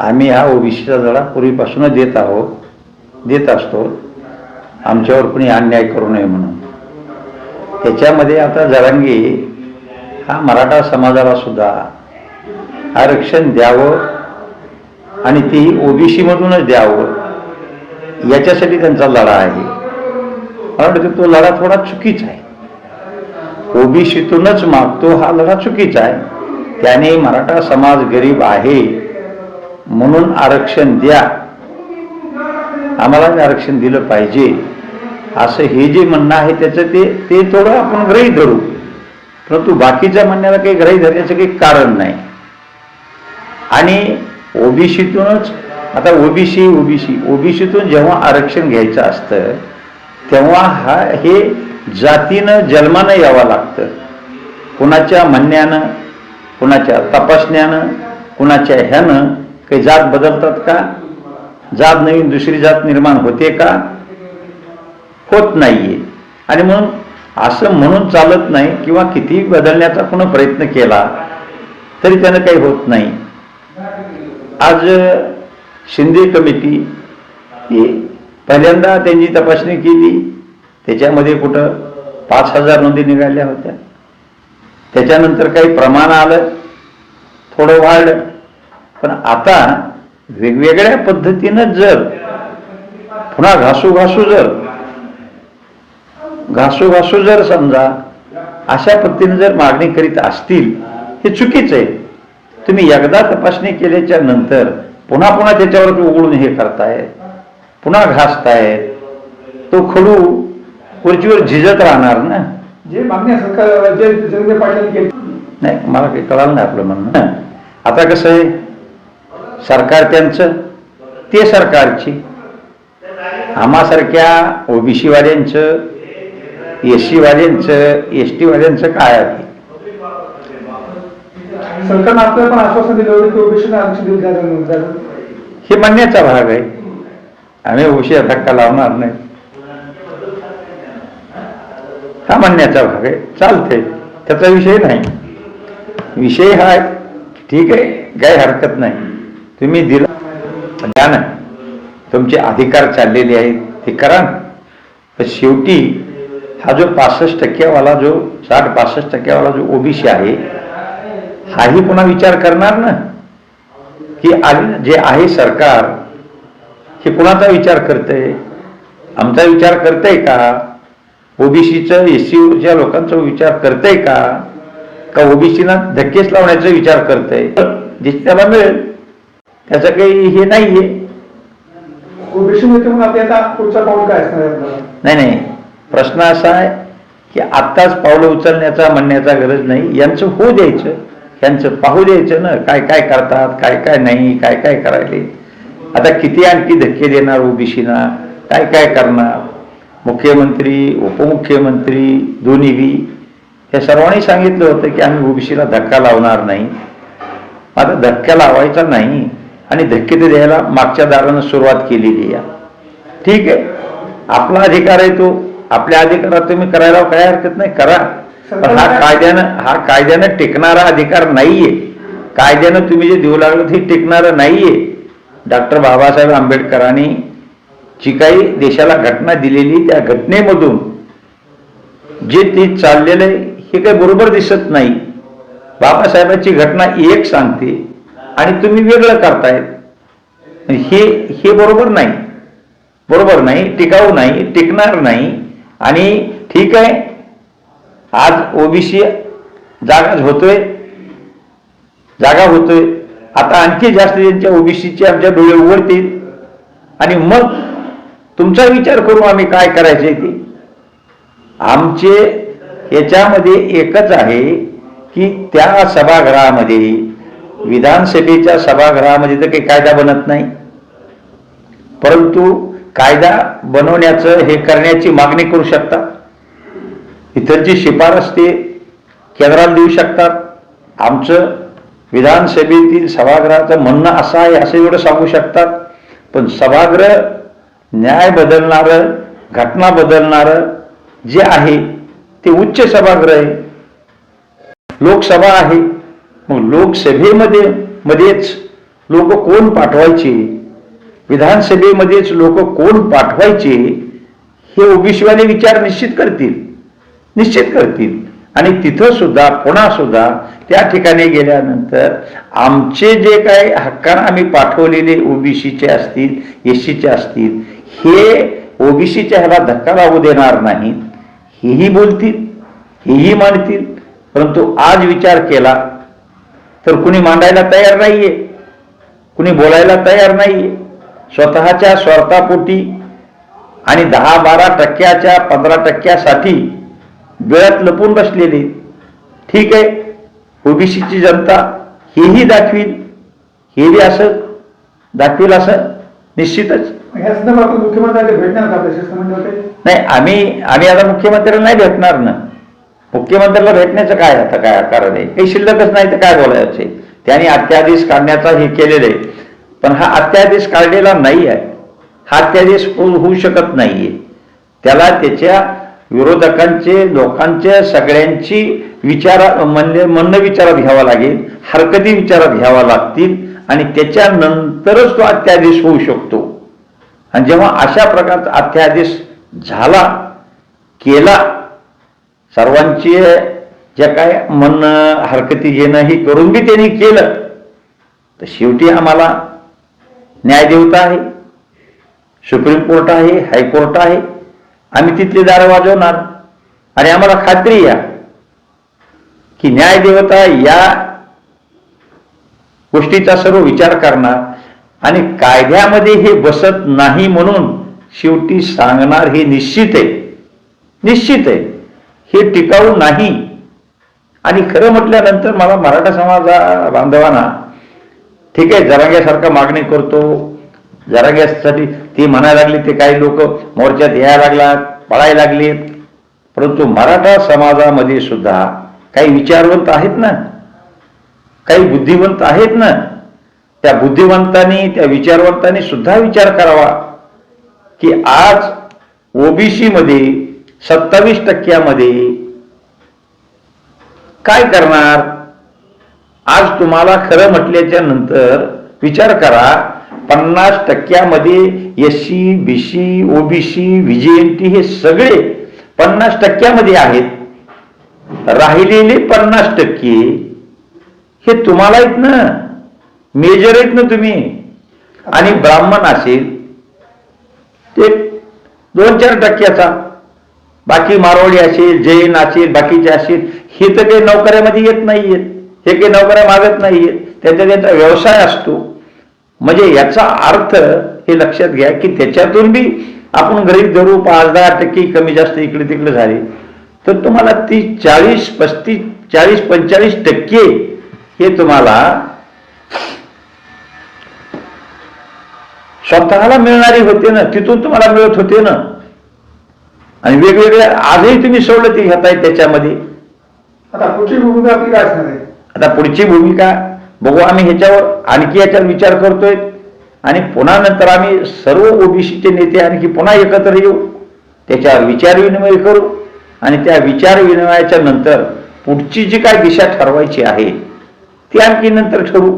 आम्ही हा ओबीसीचा धडा पूर्वीपासूनच देत आहोत देत असतो. आमच्यावर कुणी अन्याय करू नये म्हणून. त्याच्यामध्ये आता जरांगी हा मराठा समाजाला सुद्धा आरक्षण द्यावं आणि ती ओबीसीमधूनच द्यावं याच्यासाठी त्यांचा लढा आहे. मला वाटतं तो लढा थोडा चुकीचा आहे. ओबीसीतूनच मागतो हा लढा चुकीचा आहे. त्याने मराठा समाज गरीब आहे. म्हणून आरक्षण द्या. आम्हाला आरक्षण दिलं पाहिजे. असं हे जे म्हणणं आहे त्याचं ते ते थोडं आपण ग्रही धरू. परंतु बाकीच्या म्हणण्याला काही ग्रही धरण्याचं काही कारण नाही. आणि ओबीसीतूनच आता ओबीसी ओबीसी ओबीसीतून जेव्हा आरक्षण घ्यायचं असतं तेव्हा हा हे जातीनं जन्मानं यावं लागतं. कुणाच्या म्हणण्यानं कुणाच्या तपासण्यानं कुणाच्या ह्यानं काही जात बदलतात का? जात नवीन दुसरी जात निर्माण होते का? होत नाहीये. आणि म्हणून असं म्हणून चालत नाही किंवा कितीही बदलण्याचा कोण प्रयत्न केला तरी त्यानं काही होत नाही. आज शिंदे कमिटी ही पहिल्यांदा त्यांची तपासणी केली. त्याच्यामध्ये कुठं पाच हजार नोंदी निघाल्या होत्या. त्याच्यानंतर काही प्रमाण आलं. थोडं वाढलं पण आता वेगवेगळ्या पद्धतीनं जर पुन्हा घासू घासू जर घासू घासू जर समजा अशा पद्धतीने जर मागणी करीत असतील हे चुकीचं आहे. तुम्ही एकदा तपासणी केल्याच्यानंतर पुन्हा पुन्हा त्याच्यावर उघडून हे करताय पुन्हा घासतायत तो खडू खुर्चीवर झिजत राहणार ना? जे मागण्या सरकार केली. नाही मला काही कळालं नाही आपलं म्हणणं. आता कसं आहे? सरकार त्यांचं? ते सरकारची. आम्हासारख्या ओबीसी वाल्यांचं एस सी वाल्यांचं एस टी वाल्यांचं काय आहे? सरकारनं आपल्याला पण आश्वासन दिलं होतं की ओबीसीला आरक्षण दिलं जातं जातं. हे म्हणण्याचा भाग आहे. आम्ही उशिरा धक्का लावणार नाही? हा म्हणण्याचा भाग आहे. चालते त्याचा विषय नाही. विषय हा ठीक आहे. काही हरकत नाही. तुम्ही दिला द्या ना तुमचे अधिकार चाललेले आहेत ते करा ना. शेवटी हा जो पासष्ट टक्क्यावाला जो साठ पासष्ट टक्क्यावाला जो ओबीसी आहे हाही पुन्हा विचार करणार ना? की जे आहे सरकार हे कुणाचा विचार करतंय? आमचा विचार करतंय का? ओबीसीचं एस सीच्या लोकांचा विचार करतंय का? का ओबीसीना धक्केच लावण्याचा विचार करतंय? जे त्याला मिळेल. त्याचं काही हे नाहीये. आता पुढचा पाऊल काय असणार आहे आपल्याला? नाही नाही. प्रश्न असा आहे की आत्ताच पावलं उचलण्याचा म्हणण्याचा गरज नाही. यांचं होऊ द्यायचं. यांचं पाहू द्यायचं ना. काय काय करतात काय काय नाही काय काय करायले. आता किती आणखी धक्के देणार ओबीसीना? काय काय करणार? मुख्यमंत्री उपमुख्यमंत्री दोन्ही बी. या सर्वांनी सांगितलं होतं की आम्ही ओबीसीला धक्का लावणार नाही. आता धक्का लावायचा नाही. आणि धक्के ते द्यायला मागच्या दारानं सुरुवात केलेली आहे. ठीक आहे? आपला अधिकार आहे तो. आपल्या अधिकारात तुम्ही करायला काय हरकत नाही करा. पण हा कायद्यानं हा कायद्यानं टिकणारा अधिकार नाहीये. कायद्यानं तुम्ही जे देऊ लागलं ते टिकणारं नाहीये. डॉक्टर बाबासाहेब आंबेडकरांनी जी काही देशाला घटना दिलेली त्या घटनेमधून जे ते चाललेलं आहे हे काही बरोबर दिसत नाही. बाबासाहेबांची घटना एक सांगते. आणि तुम्ही वेगळं करतायत हे हे बरोबर नाही. बरोबर नाही टिकाऊ नाही टिकणार नाही. आणि ठीक आहे आज ओबीसी जागाच होतोय. जागा होतोय. आता आणखी जास्त त्यांच्या ओबीसीचे आमच्या डोळे उघडतील. आणि मग तुमचा विचार करू आम्ही काय करायचे ते. आमचे याच्यामध्ये एकच आहे की त्या सभागृहामध्ये विधानसभेच्या सभागृहामध्ये तर काही कायदा बनत नाही. परंतु कायदा बनवण्याचं हे करण्याची मागणी करू शकतात. इतरची शिफारस ते केंद्राला देऊ शकतात. आमचं विधानसभेतील सभागृहाचं म्हणणं असं आहे असं एवढं सांगू शकतात. पण सभागृह न्याय बदलणारं घटना बदलणारं जे आहे ते उच्च सभागृह आहे. लोकसभा आहे. मग लोकसभेमध्ये मध्येच लोक कोण पाठवायचे? विधानसभेमध्येच लोक कोण पाठवायचे? हे ओबीसीवाले विचार निश्चित करतील. निश्चित करतील. आणि तिथं सुद्धा पुन्हा सुद्धा त्या ठिकाणी गेल्यानंतर आमचे जे काही हक्कानं आम्ही पाठवलेले ओबीसीचे असतील एस सीचे असतील हे ओबीसीच्या ह्याला धक्का लागू देणार नाहीत. हेही बोलतील हेही मानतील. परंतु आज विचार केला तर कुणी मांडायला तयार नाहीये. कुणी बोलायला तयार नाहीये. स्वतःच्या स्वार्थापोटी आणि दहा बारा टक्क्याच्या पंधरा टक्क्यासाठी वेळात लपून बसलेले. ठीक आहे ओबीसीची जनता हेही दाखवील. हेही असं दाखवील असं निश्चितच. मुख्यमंत्र्यांना भेटणार नाही आम्ही आम्ही आता मुख्यमंत्र्यांना नाही भेटणार ना. मुख्यमंत्र्याला भेटण्याचं काय आता काय कारण आहे? काही शिल्लकच नाही तर काय बोलायचे? त्यांनी अत्यादेश काढण्याचा हे केलेलं आहे. पण हा अत्यादेश काढलेला नाही आहे. हा अत्यादेश होऊ होऊ शकत नाहीये. त्याला त्याच्या विरोधकांचे लोकांच्या सगळ्यांची विचारा म्हणजे म्हणणं विचारात घ्यावा लागेल हरकती विचारात घ्यावा लागतील आणि त्याच्यानंतरच तो अत्यादेश होऊ शकतो. आणि जेव्हा अशा प्रकारचा अत्यादेश झाला केला सर्वांची ज्या काय म्हणणं हरकती घेणं हे करून बी त्यांनी केलं. तर शेवटी आम्हाला न्यायदेवता आहे सुप्रीम कोर्ट आहे हायकोर्ट आहे. आम्ही तिथले दार वाजवणार. आणि आम्हाला खात्री या की न्यायदेवता या गोष्टीचा सर्व विचार करणार आणि कायद्यामध्ये हे बसत नाही म्हणून शेवटी सांगणार हे निश्चित आहे. निश्चित आहे. हे टिकाऊ नाही. आणि खरं म्हटल्यानंतर मला मराठा समाजा बांधवांना ठीक आहे जरांग्यासारखा मागणी करतो. जरांग्यासाठी ती म्हणायला लागली ते काही लोक मोर्चात यायला लागलात पळायला लागले परंतु मराठा समाजामध्ये सुद्धा काही विचारवंत आहेत ना? काही बुद्धिवंत आहेत ना? त्या बुद्धिवंतांनी त्या विचारवंतांनी सुद्धा विचार करावा की आज ओबीसीमध्ये सत्तावीस टक्क्यामध्ये काय करणार? आज तुम्हाला खरं म्हटल्याच्या नंतर विचार करा पन्नास टक्क्यामध्ये S C B C OBC VJNT हे सगळे पन्नास टक्क्यामध्ये आहेत. राहिलेले पन्नास टक्के हे तुम्हाला आहेत ना? मेजर आहेत ना तुम्ही? आणि ब्राह्मण असेल ते दोन चार टक्क्याचा. बाकी मारवाडी असेल जैन असेल बाकीचे असेल हे तर काही नोकऱ्यामध्ये येत नाहीयेत हे काही नोकऱ्या मागत नाहीयेत त्यांचा त्यांचा व्यवसाय असतो. म्हणजे याचा अर्थ हे लक्षात घ्या की त्याच्यातून बी आपण गरीब धरू पाच दहा टक्के कमी जास्त इकडे तिकडे झाले. तर तुम्हाला ती चाळीस पस्तीस चाळीस पंचेचाळीस टक्के हे तुम्हाला स्वतःला मिळणारी होते ना. तिथून तुम्हाला मिळत होते ना. आणि वेगवेगळ्या आजही तुम्ही सवलती घेताय त्याच्यामध्ये. आता पुढची भूमिका आपली काय असणार आहे? आता पुढची भूमिका बघू आम्ही ह्याच्यावर आणखी याच्यावर विचार करतोय. आणि पुन्हा नंतर आम्ही सर्व ओबीसीचे नेते आणखी पुन्हा एकत्र येऊ. त्याच्यावर विचार विनिमय करू. आणि त्या विचार विनिमयाच्या नंतर पुढची जी काय दिशा ठरवायची आहे ती आणखी नंतर ठरवू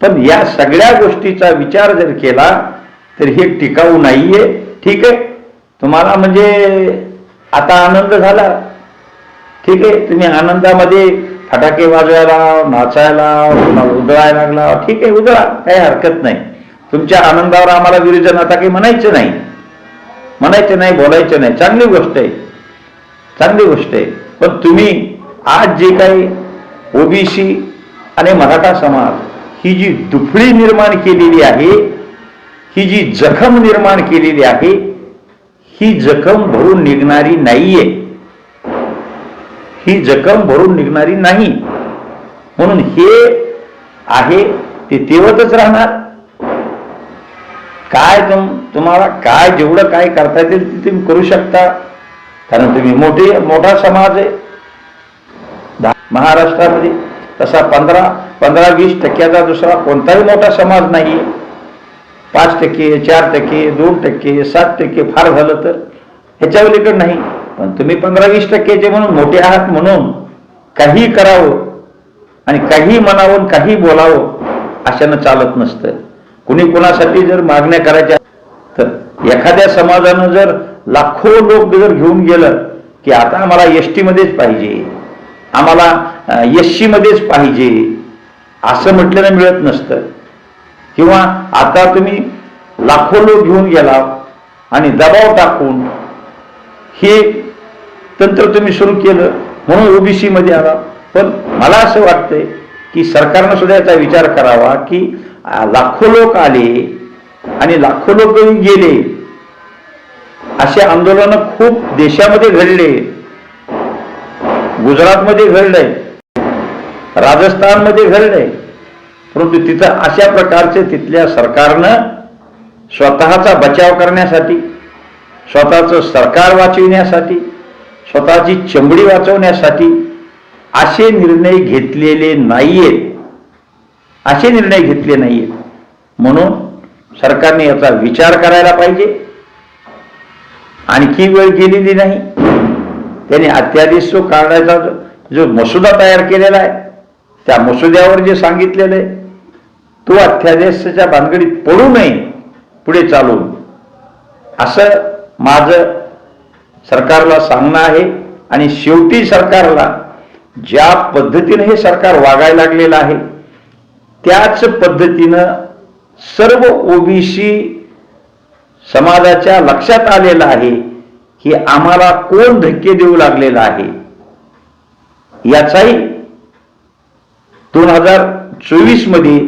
पण या सगळ्या गोष्टीचा विचार जर केला तर हे टिकाऊ नाहीये. ठीक आहे? तुम्हाला म्हणजे आता आनंद झाला. ठीक आहे तुम्ही आनंदामध्ये फटाके वाजवायला नाचायला पुन्हा उधळायला लागला ठीक आहे उधळा काही हरकत नाही. तुमच्या आनंदावर आम्हाला विरोजन आता काही म्हणायचं नाही. म्हणायचं नाही बोलायचं नाही. चांगली गोष्ट आहे. चांगली गोष्ट आहे. पण तुम्ही आज जे काही ओबीसी आणि मराठा समाज ही जी दुफळी निर्माण केलेली आहे ही जी जखम निर्माण केलेली आहे ही जखम भरून निघणारी नाहीये. ही जखम भरून निघणारी नाही. म्हणून हे आहे ते तेवतच राहणार. काय तुम तुम्हाला काय जेवढं काय करता येईल ते तुम्ही करू शकता. कारण तुम्ही मोठे मोठा समाज आहे. महाराष्ट्रामध्ये तसा पंधरा पंधरा वीस टक्क्याचा दुसरा कोणताही मोठा समाज नाही पाच टक्के चार टक्के दोन टक्के सात टक्के फार झालं तर? ह्याच्या अलीकडे नाही. पण तुम्ही पंधरा वीस टक्केचे म्हणून मोठे आहात म्हणून काही करावं आणि काही म्हणावं काही बोलावं अशानं चालत नसतं. कुणी कुणासाठी जर मागण्या करायच्या तर एखाद्या समाजानं जर लाखो लोक जर घेऊन गेलं की आता आम्हाला एस मध्येच पाहिजे आम्हाला एस मध्येच पाहिजे असं म्हटलेलं मिळत नसतं. किंवा आता तुम्ही लाखो लोक घेऊन गेला आणि दबाव टाकून हे तंत्र तुम्ही सुरू केलं म्हणून ओबीसी मध्ये आला. पण मला असं वाटतंय की सरकारनं सुद्धा याचा विचार करावा की लाखो लोक आले आणि लाखो लोक गेले. असे आंदोलन खूप देशामध्ये घडले. गुजरातमध्ये घडलंय. राजस्थानमध्ये घडलंय. परंतु तिथं अशा प्रकारचे तिथल्या सरकारनं स्वतःचा बचाव करण्यासाठी स्वतःचं सरकार वाचविण्यासाठी स्वतःची चमडी वाचवण्यासाठी असे निर्णय घेतलेले नाहीयेत. असे निर्णय घेतले नाहीयेत. म्हणून सरकारने याचा विचार करायला पाहिजे. आणखी वेळ गेलेली नाही. त्यांनी अत्यादेश जो काढायचा जो मसुदा तयार केलेला आहे त्या मसुद्यावर जे सांगितलेलं आहे तो अध्यादेशाच्या भानगडीत पडू नये पुढे चालून. असं माझं सरकारला सांगणं आहे आणि शेवटी सरकारला ज्या पद्धतीने हे सरकार वागायला लागलेलं आहे त्याच पद्धतीनं सर्व ओबीसी समाजाच्या लक्षात आलेलं आहे की आम्हाला कोण धक्के देऊ लागलेला आहे. याचाही दोन हजार चोवीसमध्ये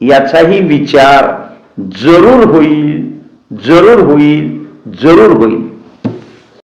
याचाही विचार जरूर होईल जरूर होईल जरूर होईल.